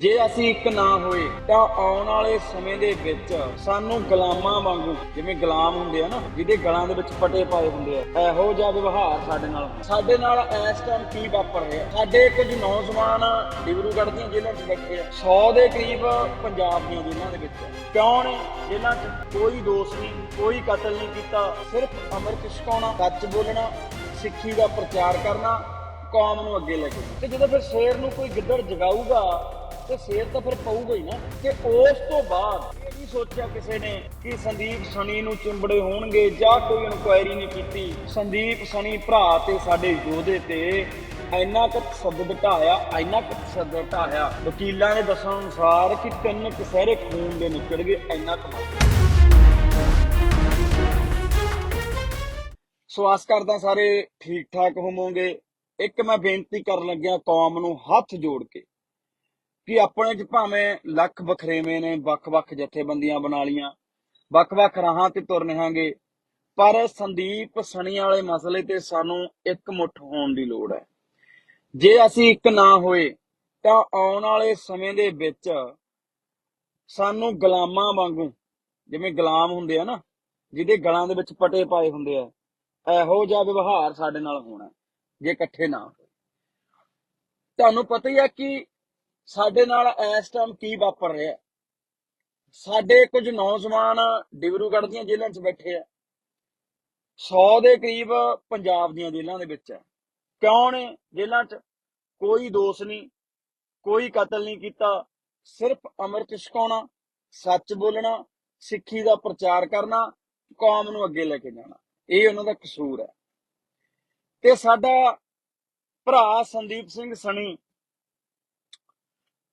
ਜੇ ਅਸੀਂ ਇੱਕ ਨਾ ਹੋਏ, ਤਾਂ ਆਉਣ ਵਾਲੇ ਸਮੇਂ ਦੇ ਵਿੱਚ ਸਾਨੂੰ ਗੁਲਾਮਾਂ ਵਾਂਗੂ, ਜਿਵੇਂ ਗੁਲਾਮ ਹੁੰਦੇ ਆ ਨਾ, ਜਿਹਦੇ ਗਲਾਂ ਦੇ ਵਿੱਚ ਪਟੇ ਪਾਏ ਹੁੰਦੇ ਆ, ਇਹੋ ਜਿਹਾ ਵਿਵਹਾਰ ਸਾਡੇ ਨਾਲ ਸਾਡੇ ਨਾਲ ਇਸ ਟਾਈਮ ਕੀ ਵਾਪਰ ਰਿਹਾ? ਸਾਡੇ ਕੁਝ ਨੌਜਵਾਨ ਡਿਬਰੂਗੜ੍ਹ ਦੀਆਂ ਜੇਲ੍ਹਾਂ 'ਚ ਬੈਠੇ ਆ। 100 ਦੇ ਕਰੀਬ ਪੰਜਾਬ ਦੀਆਂ ਜੇਲ੍ਹਾਂ ਦੇ ਵਿੱਚ ਕਿਉਂ ਨੇ? ਜੇਲ੍ਹਾਂ 'ਚ ਕੋਈ ਦੋਸ਼ ਨਹੀਂ, ਕੋਈ ਕਤਲ ਨਹੀਂ ਕੀਤਾ। ਸਿਰਫ ਅਮਰ ਛਕਾਉਣਾ ਸੱਚ ਬੋਲਣਾ, ਸਿੱਖੀ ਦਾ ਪ੍ਰਚਾਰ ਕਰਨਾ, ਕੌਮ ਨੂੰ ਅੱਗੇ ਲੈ ਕੇ। ਤੇ ਜਦੋਂ ਫਿਰ ਸ਼ੇਰ ਨੂੰ ਕੋਈ ਗਿੱਦੜ ਜਗਾਊਗਾ ਤੇ ਸ਼ੇਰ ਤਾਂ ਫਿਰ ਪਊਗਾ ਹੀ ਨਾ। ਕਿ ਉਸ ਤੋਂ ਬਾਅਦ ਇਹ ਨਹੀਂ ਸੋਚਿਆ ਕਿਸੇ ਨੇ ਕਿ ਸੰਦੀਪ ਸਣੀ ਨੂੰ ਚਿੰਬੜੇ ਹੋਣਗੇ ਜਾਂ ਕੋਈ ਇਨਕੁਆਇਰੀ ਨਹੀਂ ਕੀਤੀ। ਸੰਦੀਪ ਸਣੀ ਭਰਾ ਤੇ ਸਾਡੇ ਯੋਧੇ ਤੇ ਇੰਨਾ ਕੁ ਤਸੱਦਦ ਢਾਇਆ ਇੰਨਾ ਕੁ ਤਸੱਦਦ ਢਾਇਆ ਵਕੀਲਾਂ ਦੇ ਦੱਸਣ ਅਨੁਸਾਰ ਕਿ ਤਿੰਨ ਕਸਹਿਰੇ ਖੂਨ ਦੇ ਨਿਕਲ ਗਏ, ਇੰਨਾ ਕੁ ਸੋ ਆਸ ਕਰਦਾ ਸਾਰੇ ਠੀਕ ਠਾਕ ਹੋਵੋਗੇ। ਇੱਕ ਮੈਂ ਬੇਨਤੀ ਕਰਨ ਲੱਗਿਆ ਕੌਮ ਨੂੰ ਹੱਥ ਜੋੜ ਕੇ ਕਿ ਆਪਣੇ ਚ ਭਾਵੇਂ ਲੱਖ ਬਖਰੇਵੇਂ ਨੇ ਵੱਖ-ਵੱਖ ਜਥੇਬੰਦੀਆਂ ਬਣਾ ਲੀਆਂ ਵੱਖ-ਵੱਖ ਰਾਹਾਂ ਤੇ ਤੁਰ ਰਹਾਂਗੇ ਪਰ ਸੰਦੀਪ ਸਣੀ ਵਾਲੇ ਮਸਲੇ ਤੇ ਸਾਨੂੰ ਇੱਕ ਮੁੱਠ ਹੋਣ ਦੀ ਲੋੜ ਹੈ। ਜੇ ਅਸੀਂ ਇੱਕ ਨਾ ਹੋਏ, ਤਾਂ ਆਉਣ ਵਾਲੇ ਸਮੇਂ ਦੇ ਵਿੱਚ ਸਾਨੂੰ ਗੁਲਾਮਾਂ ਵਾਂਗੂ, ਜਿਵੇਂ ਗੁਲਾਮ ਹੁੰਦੇ ਆ ਨਾ, ਜਿਹਦੇ ਗਲਾਂ ਦੇ ਵਿੱਚ ਪਟੇ ਪਾਏ ਹੁੰਦੇ ਆ, ਇਹੋ ਜਿਹਾ ਵਿਵਹਾਰ ਸਾਡੇ ਨਾਲ ਹੋਣਾ, ਜੇ ਇਕੱਠੇ ਨਾ ਹੋਏ। ਤੁਹਾਨੂੰ ਪਤਾ ਹੀ ਹੈ ਕਿ ਸਾਡੇ ਨਾਲ ਇਸ ਟਾਈਮ ਕੀ ਵਾਪਰ ਰਿਹਾ? ਹੈ। ਸਾਡੇ ਕੁਝ ਨੌਜਵਾਨ ਡਿਬਰੂਗੜ੍ਹ ਦੀਆਂ ਜੇਲ੍ਹਾਂ 'ਚ ਬੈਠੇ ਆ। 100 ਦੇ ਕਰੀਬ ਪੰਜਾਬ ਦੀਆਂ ਜੇਲ੍ਹਾਂ ਦੇ ਵਿੱਚ ਹੈ ਕਿਉਂ ਨੇ ਜੇਲ੍ਹਾਂ 'ਚ? ਕੋਈ ਦੋਸ਼ ਨਹੀਂ, ਕੋਈ ਕਤਲ ਨਹੀਂ ਕੀਤਾ। ਸਿਰਫ ਅੰਮ੍ਰਿਤ ਛਕਾਉਣਾ ਸੱਚ ਬੋਲਣਾ, ਸਿੱਖੀ ਦਾ ਪ੍ਰਚਾਰ ਕਰਨਾ, ਕੌਮ ਨੂੰ ਅੱਗੇ ਲੈ ਕੇ ਜਾਣਾ। ਇਹ ਉਹਨਾਂ ਦਾ ਕਸੂਰ ਹੈ। ਤੇ ਸਾਡਾ ਭਰਾ ਸੰਦੀਪ ਸਿੰਘ ਸਣੀ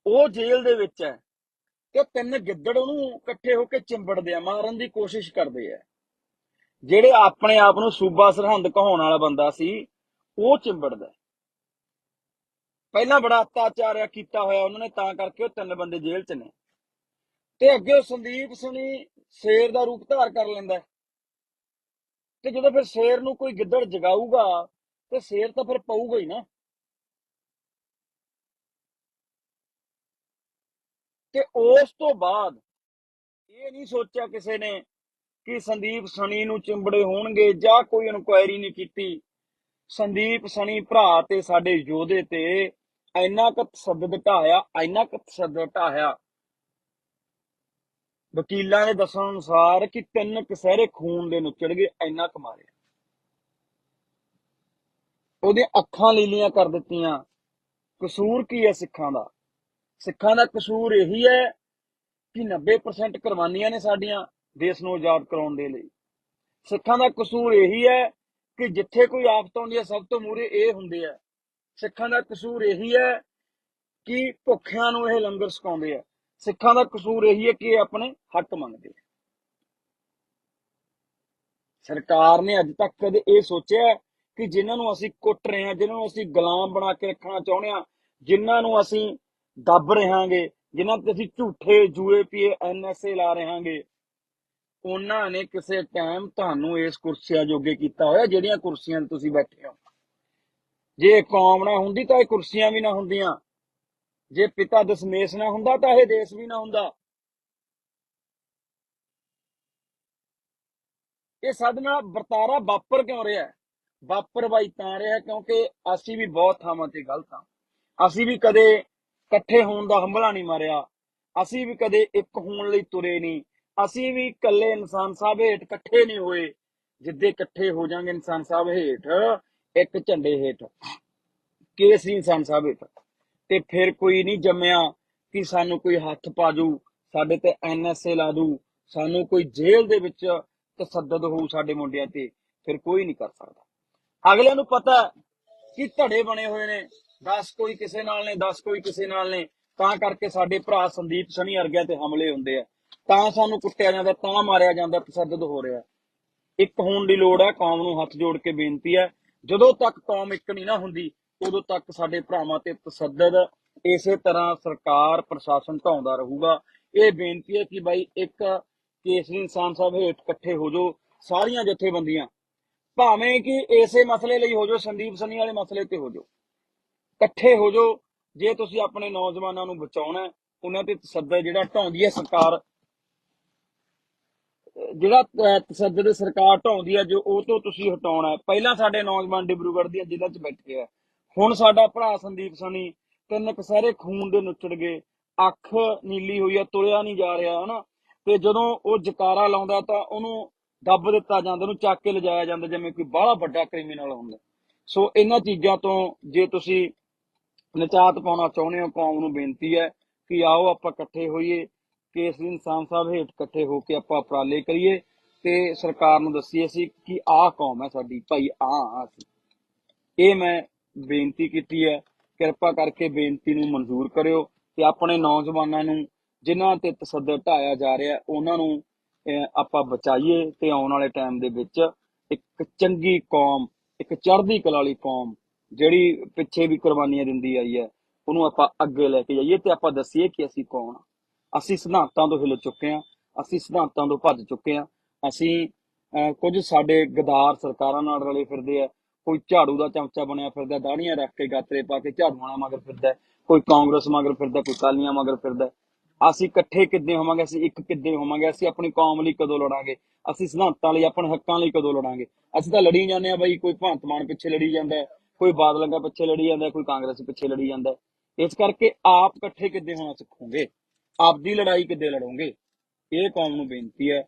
ਉਹ ਜੇਲ੍ਹ ਦੇ ਵਿੱਚ ਹੈ ਤੇ ਤਿੰਨ ਗਿੱਦੜ ਉਹਨੂੰ ਇਕੱਠੇ ਹੋ ਕੇ ਚਿੰਬੜਦੇ ਆ, ਮਾਰਨ ਦੀ ਕੋਸ਼ਿਸ਼ ਕਰਦੇ ਆ। ਜਿਹੜੇ ਆਪਣੇ ਆਪ ਨੂੰ ਸੂਬਾ ਸਰਹੰਦ ਕਹਾਉਣ ਵਾਲਾ ਬੰਦਾ ਸੀ, ਉਹ ਚਿੰਬੜਦਾ ਹੈ। ਪਹਿਲਾਂ ਬੜਾ ਅਤਿਆਚਾਰ ਕੀਤਾ ਹੋਇਆ ਉਹਨਾਂ ਨੇ, ਤਾਂ ਕਰਕੇ ਉਹ ਤਿੰਨ ਬੰਦੇ ਜੇਲ੍ਹ 'ਚ ਨੇ। ਤੇ ਅੱਗੇ ਉਹ ਸੰਦੀਪ ਸਣੀ ਸ਼ੇਰ ਦਾ ਰੂਪ ਧਾਰ ਕਰ ਲੈਂਦਾ ਤੇ ਜਦੋਂ ਫਿਰ ਸ਼ੇਰ ਨੂੰ ਕੋਈ ਗਿੱਦੜ ਜਗਾਊਗਾ, ਤੇ ਸ਼ੇਰ ਤਾਂ ਫਿਰ ਪਊਗਾ ਹੀ ਨਾ। ਤੇ ਉਸ ਤੋਂ ਬਾਅਦ ਇਹ ਨਹੀਂ ਸੋਚਿਆ ਕਿਸੇ ਨੇ ਕਿ ਸੰਦੀਪ ਸਣੀ ਨੂੰ ਚਿੰਬੜੇ ਹੋਣਗੇ ਜਾਂ ਕੋਈ ਇਨਕੁਆਇਰੀ ਨਹੀਂ ਕੀਤੀ। ਸੰਦੀਪ ਸਣੀ ਭਰਾ ਤੇ ਸਾਡੇ ਯੋਧੇ ਤੇ ਇੰਨਾ ਕੁ ਤਸੱਦਦ ਢਾਇਆ ਇੰਨਾ ਕੁ ਤਸੱਦਦ ਢਾਇਆ ਵਕੀਲਾਂ ਦੇ ਦੱਸਣ ਅਨੁਸਾਰ ਕਿ ਤਿੰਨ ਕਸਹਿਰੇ ਖੂਨ ਦੇ ਨੁੱਚੜ ਗਏ, ਇੰਨਾ ਕੁ ਮਾਰਿਆ। ਉਹਦੀਆਂ ਅੱਖਾਂ ਲੀਲੀਆਂ ਕਰ ਦਿੱਤੀਆਂ। ਕਸੂਰ ਕੀ ਹੈ ਸਿੱਖਾਂ ਦਾ? ਸਿੱਖਾਂ ਦਾ ਕਸੂਰ ਇਹੀ ਹੈ ਕਿ 90% ਕੁਰਬਾਨੀਆਂ ਨੇ ਸਾਡੀਆਂ ਦੇਸ਼ ਨੂੰ ਆਜ਼ਾਦ ਕਰਾਉਣ ਦੇ ਲਈ। ਸਿੱਖਾਂ ਦਾ ਕਸੂਰ ਇਹੀ ਹੈ ਕਿ ਜਿੱਥੇ ਕੋਈ ਆਫਤ ਆਉਂਦੀ ਹੈ, ਸਭ ਤੋਂ ਮੂਹਰੇ ਇਹ ਹੁੰਦੇ ਆ। ਸਿੱਖਾਂ ਦਾ ਕਸੂਰ ਇਹੀ ਹੈ ਕਿ ਭੁੱਖਿਆਂ ਨੂੰ ਇਹ ਲੰਗਰ ਛਕਾਉਂਦੇ ਆ। ਸਿੱਖਾਂ ਦਾ ਕਸੂਰ ਇਹੀ ਹੈ ਕਿ ਇਹ ਆਪਣੇ ਹੱਕ ਮੰਗਦੇ ਆ। ਸਰਕਾਰ ਨੇ ਅੱਜ ਤੱਕ ਕਦੇ ਇਹ ਸੋਚਿਆ ਕਿ ਜਿਨ੍ਹਾਂ ਨੂੰ ਅਸੀਂ ਕੁੱਟ ਰਹੇ ਹਾਂ, ਜਿਨ੍ਹਾਂ ਨੂੰ ਅਸੀਂ ਗੁਲਾਮ ਬਣਾ ਕੇ ਰੱਖਣਾ ਚਾਹੁੰਦੇ ਹਾਂ, ਜਿਨ੍ਹਾਂ ਨੂੰ ਅਸੀਂ ਦੱਬ ਰਹਾਂਗੇ, ਜਿਨ੍ਹਾਂ ਤੇ ਅਸੀਂ ਝੂਠੇ ਜੂਏ ਐਨਐਸਏ ਲਾ ਰਹਾਂਗੇ। ਉਹਨਾਂ ਨੇ ਕਿਸੇ ਟਾਈਮ ਤੁਹਾਨੂੰ ਇਸ ਕੁਰਸੀਆਂ ਜੋਗੇ ਕੀਤਾ ਹੋਇਆ, ਜਿਹੜੀਆਂ ਕੁਰਸੀਆਂ ਤੇ ਤੁਸੀਂ ਬੈਠੇ ਹੋ। ਜੇ ਕੌਮ ਨਾ ਹੁੰਦੀ ਤਾਂ ਇਹ ਕੁਰਸੀਆਂ ਵੀ ਨਾ ਹੁੰਦੀਆਂ। ਜੇ ਪਿਤਾ ਦਸ਼ਮੇਸ਼ ਨਾ ਹੁੰਦਾ ਤਾਂ ਇਹ ਦੇਸ਼ ਵੀ ਨਾ ਹੁੰਦਾ। ਇਹ ਸਾਡੇ ਨਾਲ ਵਰਤਾਰਾ ਵਾਪਰ ਕਿਉਂ ਰਿਹਾ? ਹੈ? ਵਾਪਰਵਾਈ ਤਾਂ ਰਿਹਾ ਕਿਉਂਕਿ ਅਸੀਂ ਵੀ ਬਹੁਤ ਥਾਵਾਂ ਤੇ ਗਲਤ ਹਾਂ। ਅਸੀਂ ਵੀ ਕਦੇ ਇਕੱਠੇ ਹੋਣ ਦਾ ਹੰਭਲਾ ਨਹੀਂ ਮਾਰਿਆ। ਅਸੀਂ ਵੀ ਕਦੇ ਇੱਕ ਹੋਣ ਲਈ ਤੁਰੇ ਨਹੀਂ। ਅਸੀਂ ਵੀ ਇਕੱਲੇ ਇਨਸਾਨ ਸਾਹਿਬ ਹੇਠ ਇਕੱਠੇ ਨਹੀਂ ਹੋਏ। ਜਿੱਦੇ ਇਕੱਠੇ ਹੋ ਜਾਾਂਗੇ ਇਨਸਾਨ ਸਾਹਿਬ ਹੇਠ, ਇੱਕ ਝੰਡੇ ਹੇਠ। ਕੇਸਰੀ ਇਨਸਾਨ ਸਾਹਿਬ ਹੇਠ। ਤੇ ਫਿਰ ਕੋਈ ਨਹੀਂ ਜੰਮਿਆ ਕਿ ਸਾਨੂੰ ਕੋਈ ਹੱਥ ਪਾਜੂ ਸਾਡੇ ਤੇ ਐਨਐਸਏ ਲਾ ਦੂ, ਸਾਨੂੰ ਕੋਈ ਜੇਲ੍ਹ ਦੇ ਵਿੱਚ ਤਸੱਦਦ ਹੋਊ ਸਾਡੇ ਮੁੰਡਿਆਂ ਤੇ, ਫਿਰ ਕੋਈ ਨਹੀਂ ਕਰ ਸਕਦਾ। ਅਗਲਿਆਂ ਨੂੰ ਪਤਾ ਕਿ ਧੜੇ ਬਣੇ ਹੋਏ ਨੇ। 10 ਕੋਈ ਕਿਸੇ ਨਾਲ ਨੇ 10 ਕੋਈ ਕਿਸੇ ਨਾਲ ਨੇ, ਤਾਂ ਕਰਕੇ ਸਾਡੇ ਭਰਾ ਸੰਦੀਪ ਸਣੀ ਵਰਗਿਆਂ ਤੇ ਹਮਲੇ ਹੁੰਦੇ ਆ। ਤਾਂ ਸਾਨੂੰ ਕੁੱਟਿਆ ਜਾਂਦਾ, ਤਾਂ ਮਾਰਿਆ ਜਾਂਦਾ ਤਸੱਦਦ ਹੋ ਰਿਹਾ। ਇੱਕ ਹੋਣ ਦੀ ਲੋੜ ਹੈ ਕੌਮ ਨੂੰ ਹੱਥ ਜੋੜ ਕੇ ਬੇਨਤੀ ਹੈ ਜਦੋਂ ਤੱਕ ਕੌਮ ਇੱਕ ਨਹੀਂ ਨਾ ਹੁੰਦੀ, ਉਦੋਂ ਤੱਕ ਸਾਡੇ ਭਰਾਵਾਂ ਤੇ ਤਸੱਦਦ ਇਸੇ ਤਰ੍ਹਾਂ ਸਰਕਾਰ, ਪ੍ਰਸ਼ਾਸਨ ਢਾਉਂਦਾ ਰਹੂਗਾ। ਇਹ ਬੇਨਤੀ ਹੈ ਕਿ ਬਾਈ ਇੱਕ ਕੇਸਰੀ ਇਨਸਾਨ ਸਾਹਿਬ ਹੇਠ ਇਕੱਠੇ ਹੋ ਜਾਓ, ਸਾਰੀਆਂ ਜਥੇਬੰਦੀਆਂ। ਭਾਵੇਂ ਕਿ ਇਸੇ ਮਸਲੇ ਲਈ ਹੋ ਜਾਓ, ਸੰਦੀਪ ਸਨੀ ਵਾਲੇ ਮਸਲੇ ਤੇ ਹੋ ਜਾਓ। ਇਕੱਠੇ ਹੋ ਜਾਓ। ਜੇ ਤੁਸੀਂ ਆਪਣੇ ਨੌਜਵਾਨਾਂ ਨੂੰ ਬਚਾਉਣਾ ਉਹਨਾਂ ਤੇ ਤਸੱਦਦ ਜਿਹੜਾ ਢਾਉਂਦੀ ਹੈ ਸਰਕਾਰ, ਜਿਹੜਾ ਤਸੱਦਦ ਸਰਕਾਰ ਢਾਉਂਦੀ ਹੈ, ਜੋ ਉਹ ਤੋਂ ਤੁਸੀਂ ਹਟਾਉਣਾ ਹੈ। ਪਹਿਲਾਂ ਸਾਡੇ ਨੌਜਵਾਨ ਡਿਬਰੂਗੜ੍ਹ ਦੀਆਂ ਜ਼ਿਲ੍ਹਾ 'ਚ ਬੈਠੇ ਆ। ਹੁਣ ਸਾਡਾ ਭਰਾ ਸੰਦੀਪ ਸਣੀ ਤਿੰਨ ਕਸਹਿਰੇ ਖੂਨ ਦੇ ਨੁੱਚੜ ਗਏ। ਅੱਖ ਨੀਲੀ ਹੋਈ ਆ, ਤੁਰਿਆ ਨਹੀਂ ਜਾ ਰਿਹਾ, ਹਨਾ? ਤੇ ਜਦੋਂ ਉਹ ਜਕਾਰਾ ਲਾਉਂਦਾ ਤਾਂ ਉਹਨੂੰ ਦੱਬ ਦਿੱਤਾ ਜਾਂਦਾ, ਉਹਨੂੰ ਚੱਕ ਕੇ ਲਿਜਾਇਆ ਜਾਂਦਾ, ਜਿਵੇਂ ਕੋਈ ਬਾਹਲਾ ਵੱਡਾ ਕ੍ਰਿਮੀਨਲ ਹੁੰਦਾ। ਸੋ ਇਹਨਾਂ ਚੀਜ਼ਾਂ ਤੋਂ ਜੇ ਤੁਸੀਂ ਨਿਚਾਤ ਪਾਉਣਾ ਚਾਹੁੰਦੇ ਹੋ, ਕੌਮ ਨੂੰ ਬੇਨਤੀ ਹੈ ਕਿ ਆਓ ਆਪਾਂ ਇਕੱਠੇ ਹੋਈਏ ਕੇਸਰੀ ਇਨਸਾਨ ਸਾਹਿਬ ਹੇਠ ਇਕੱਠੇ ਹੋ ਕੇ ਆਪਾਂ ਉਪਰਾਲੇ ਕਰੀਏ ਤੇ ਸਰਕਾਰ ਨੂੰ ਦੱਸੀਏ ਅਸੀਂ ਕਿ ਆਹ ਕੌਮ ਹੈ ਸਾਡੀ, ਭਾਈ ਆਹ ਅਸੀਂ ਇਹ ਮੈਂ ਬੇਨਤੀ ਕੀਤੀ ਹੈ, ਕਿਰਪਾ ਕਰਕੇ ਬੇਨਤੀ ਨੂੰ ਮਨਜ਼ੂਰ ਕਰਿਓ ਤੇ ਆਪਣੇ ਨੌਜਵਾਨਾਂ ਨੂੰ ਜਿਨ੍ਹਾਂ ਤੇ ਤਸੱਦਦ ਢਾਇਆ ਜਾ ਰਿਹਾ, ਉਹਨਾਂ ਨੂੰ ਆਪਾਂ ਬਚਾਈਏ ਤੇ ਆਉਣ ਵਾਲੇ ਟਾਈਮ ਦੇ ਵਿੱਚ ਇੱਕ ਚੰਗੀ ਕੌਮ, ਇੱਕ ਚੜ੍ਹਦੀ ਕਲਾ ਵਾਲੀ ਕੌਮ ਜਿਹੜੀ ਪਿੱਛੇ ਵੀ ਕੁਰਬਾਨੀਆਂ ਦਿੰਦੀ ਆਈ ਹੈ, ਉਹਨੂੰ ਆਪਾਂ ਅੱਗੇ ਲੈ ਕੇ ਜਾਈਏ ਤੇ ਆਪਾਂ ਦੱਸੀਏ ਕਿ ਅਸੀਂ ਕੌਣ ਆ। ਅਸੀਂ ਸਿਧਾਂਤਾਂ ਤੋਂ ਹਿੱਲ ਚੁੱਕੇ ਹਾਂ, ਅਸੀਂ ਸਿਧਾਂਤਾਂ ਤੋਂ ਭੱਜ ਚੁੱਕੇ ਹਾਂ। ਅਸੀਂ ਕੁਝ ਸਾਡੇ ਗਦਾਰ ਸਰਕਾਰਾਂ ਨਾਲ ਰਲੇ ਫਿਰਦੇ ਆ, ਕੋਈ ਝਾੜੂ ਦਾ ਚਮਚਾ ਬਣਿਆ ਫਿਰਦਾ, ਦਾੜੀਆਂ ਰੱਖ ਕੇ ਗਾਤਰੇ ਪਾ ਕੇ ਝਾੜੂਆਂ ਮਗਰ ਫਿਰਦਾ, ਕੋਈ ਕਾਂਗਰਸ ਮਗਰ ਫਿਰਦਾ, ਕੋਈ ਕਾਲੀਆਂ ਮਗਰ ਫਿਰਦਾ। ਅਸੀਂ ਇਕੱਠੇ ਕਿੱਦਾਂ ਹੋਵਾਂਗੇ, ਅਸੀਂ ਇੱਕ ਕਿੱਦਾਂ ਹੋਵਾਂਗੇ, ਅਸੀਂ ਆਪਣੀ ਕੌਮ ਲਈ ਕਦੋਂ ਲੜਾਂਗੇ, ਅਸੀਂ ਸਿਧਾਂਤਾਂ ਲਈ, ਆਪਣੇ ਹੱਕਾਂ ਲਈ ਕਦੋਂ ਲੜਾਂਗੇ। ਅਸੀਂ ਤਾਂ ਲੜੀ ਜਾਂਦੇ ਆ ਬਾਈ, ਕੋਈ ਭਗਤ ਮਾਨ ਪਿੱਛੇ ਲੜੀ ਜਾਂਦਾ ਕੋਈ ਬਾਦਲਾਂ ਪਿੱਛੇ ਲੜੀ ਜਾਂਦਾ, ਕੋਈ ਕਾਂਗਰਸ ਪਿੱਛੇ ਲੜੀ ਜਾਂਦਾ। ਇਸ ਕਰਕੇ ਆਪ ਇਕੱਠੇ ਕਿੱਦੇ ਹੋਣਾ ਸਿੱਖੋਗੇ? ਆਪਦੀ ਲੜਾਈ ਕਿੱਦੇ ਲੜੋਗੇ? ਇਹ ਕੌਮ ਨੂੰ ਬੇਨਤੀ ਹੈ